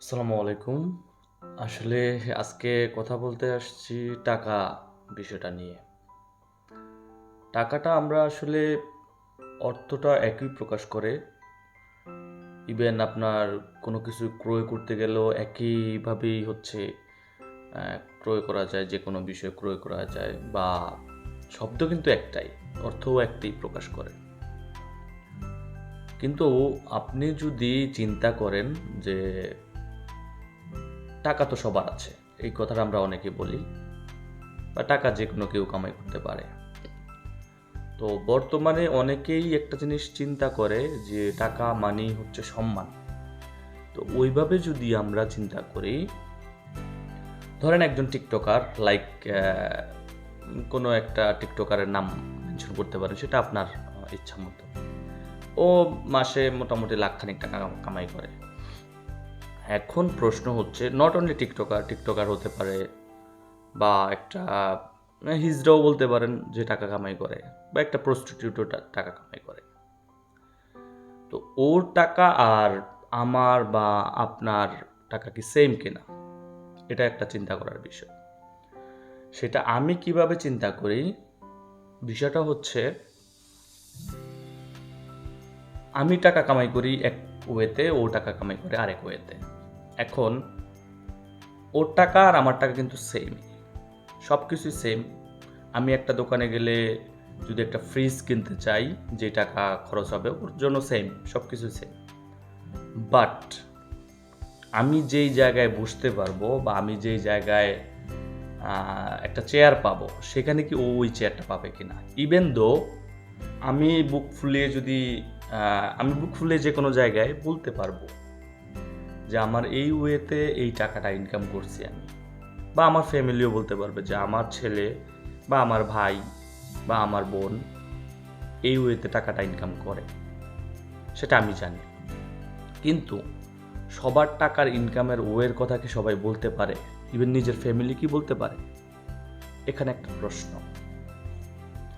আসসালামু আলাইকুম। আসলে আজকে কথা বলতে আসছি টাকা বিষয়টা নিয়ে। টাকাটা আমরা আসলে অর্থটা একই প্রকাশ করে। ইভেন আপনার কোনো কিছু ক্রয় করতে গেলেও একইভাবেই হচ্ছে ক্রয় করা যায়, যে কোনো বিষয় ক্রয় করা যায়, বা শব্দ কিন্তু একটাই, অর্থও একটাই প্রকাশ করে। কিন্তু আপনি যদি চিন্তা করেন যে টাকা তো সবার আছে, এই কথাটা আমরা অনেকে বলি, বা টাকা যে কোনো কেউ কামাই করতে পারে। তো বর্তমানে অনেকেই একটা জিনিস চিন্তা করে যে টাকা মানেই হচ্ছে সম্মান। তো ওইভাবে যদি আমরা চিন্তা করি, ধরেন একজন টিকটকার লাইক কোনো একটা টিকটকারের নাম মেনশন করতে পারেন, সেটা আপনার ইচ্ছা মতো। ও মাসে মোটামুটি লাখখানিক টাকা কামাই করে। এখন প্রশ্ন হচ্ছে নট অনলি টিকটকার টিকটকার হতে পারে বা একটা হিজড়াও বলতে পারেন যে টাকা কামাই করে বা একটা প্রস্টিটিউটও টাকা কামাই করে। তো ওর টাকা আর আমার বা আপনার টাকা কি সেম কিনা? এটা একটা চিন্তা করার বিষয়। সেটা আমি কীভাবে চিন্তা করি? বিষয়টা হচ্ছে, আমি টাকা কামাই করি এক ওয়েতে ও টাকা কামাই করে আরেক ওয়েতে এখন ওর টাকা আর আমার টাকা কিন্তু সেম সব কিছুই সেম আমি একটা দোকানে গেলে যদি একটা ফ্রিজ কিনতে চাই, যে টাকা খরচ হবে, ওর জন্য সেম সব কিছু সেম বাট আমি যেই জায়গায় বসতে পারব বা আমি যেই জায়গায় একটা চেয়ার পাবো, সেখানে কি ও ওই চেয়ারটা পাবে কিনা? ইভেন দো আমি বুক ফুলিয়ে যদি আমি বুক ফুলিয়ে যে কোনো জায়গায় বলতে পারব যে আমার এই ওয়েতে এই টাকাটা ইনকাম করছি আমি। বা আমার ফ্যামিলিও বলতে পারবে যে আমার ছেলে বা আমার ভাই বা আমার বোন এই ওয়েতে টাকাটা ইনকাম করে। সেটা আমি জানি। কিন্তু সবার টাকার ইনকামের ওয়ের কথা কি সবাই বলতে পারে? ইভেন নিজের ফ্যামিলি কি বলতে পারে? এখানে একটা প্রশ্ন।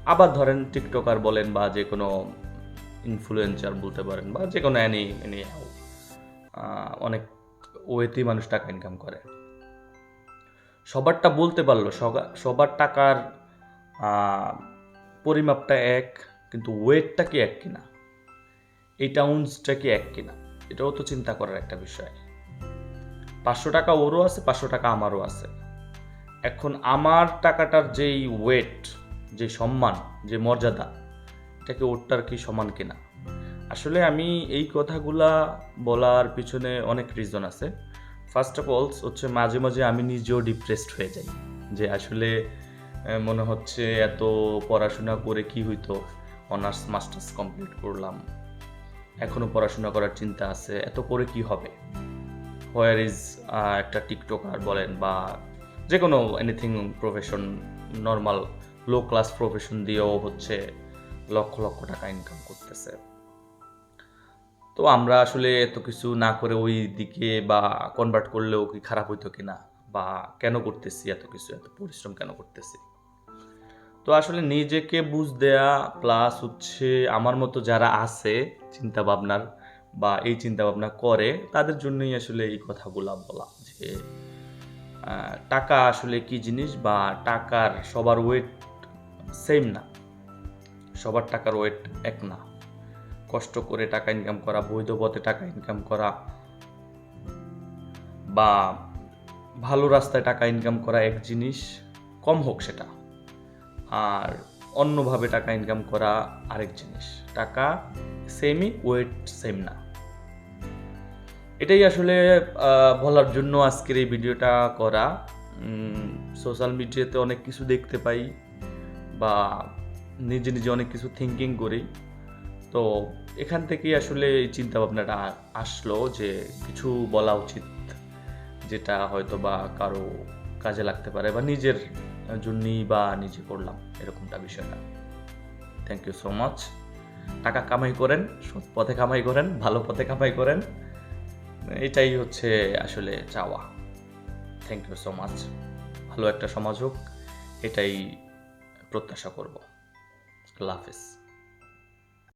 আবার ধরেন টিকটকার বলেন বা যে কোনো ইনফ্লুয়েন্সার বলতে পারেন বা যে কোনো অ্যানি এনি অনেক ওয়েতেই মানুষ টাকা ইনকাম করে। সবারটা বলতে পারল সবার টাকার পরিমাপটা এক, কিন্তু ওয়েটটা কি এক কিনা? এই টাউন্সটা কি এক কিনা? এটাও তো চিন্তা করার একটা বিষয়। পাঁচশো টাকা ওরও আছে, পাঁচশো টাকা আমারও আছে। এখন আমার টাকাটার যেই ওয়েট, যে সম্মান, যে মর্যাদা, এটাকে ওরটার কি সমান কিনা? আসলে আমি এই কথাগুলা বলার পিছনে অনেক রিজন আছে। ফার্স্ট অফ অল হচ্ছে মাঝে মাঝে আমি নিজেও ডিপ্রেসড হয়ে যাই যে আসলে মনে হচ্ছে এত পড়াশোনা করে কি হইতো? অনার্স মাস্টার্স কমপ্লিট করলাম। এখনও পড়াশোনা করার চিন্তা আছে, এত করে কি হবে? হোয়ার ইজ একটা টিকটকার বলেন বা যে কোনো anything profession normal low class profession দিয়েও হচ্ছে লক্ষ লক্ষ টাকা ইনকাম করতেছে। তো আমরা আসলে এত কিছু না করে ওই দিকে বা কনভার্ট করলেও কি খারাপ হইতো কিনা? বা কেন করতেছি এত কিছু? এত পরিশ্রম কেন করতেছি? তো আসলে নিজেকে বুঝ দেয়া প্লাস হচ্ছে আমার মতো যারা আছে চিন্তা ভাবনার বা এই চিন্তা ভাবনা করে, তাদের জন্যই আসলে এই কথাগুলো বলা যে টাকা আসলে কি জিনিস বা টাকার সবার ওয়েট সেম না। সবার টাকার ওয়েট এক না। কষ্ট করে টাকা ইনকাম করা, বৈধ পথে টাকা ইনকাম করা, বা ভালো রাস্তায় টাকা ইনকাম করা এক জিনিস, কম হোক সেটা। আর অন্যভাবে টাকা ইনকাম করা আরেক জিনিস। টাকা সেমই ওয়েট সেম না। এটাই আসলে বলার জন্য আজকের এই ভিডিওটা করা। সোশ্যাল মিডিয়াতে অনেক কিছু দেখতে পাই বা নিজে নিজে অনেক কিছু থিঙ্কিং করি। তো এখান থেকেই আসলে এই চিন্তা ভাবনাটা আসলো যে কিছু বলা উচিত যেটা হয়তো বা কারও কাজে লাগতে পারে বা নিজের জন্যই বা নিজে করলাম এরকমটা বিষয়টা থ্যাংক ইউ সো মাচ টাকা কামাই করেন, সৎ পথে কামাই করেন, ভালো পথে কামাই করেন। এটাই হচ্ছে আসলে চাওয়া। থ্যাংক ইউ সো মাচ ভালো একটা সমাজ হোক, এটাই প্রত্যাশা করব। আল্লাহ হাফিজ।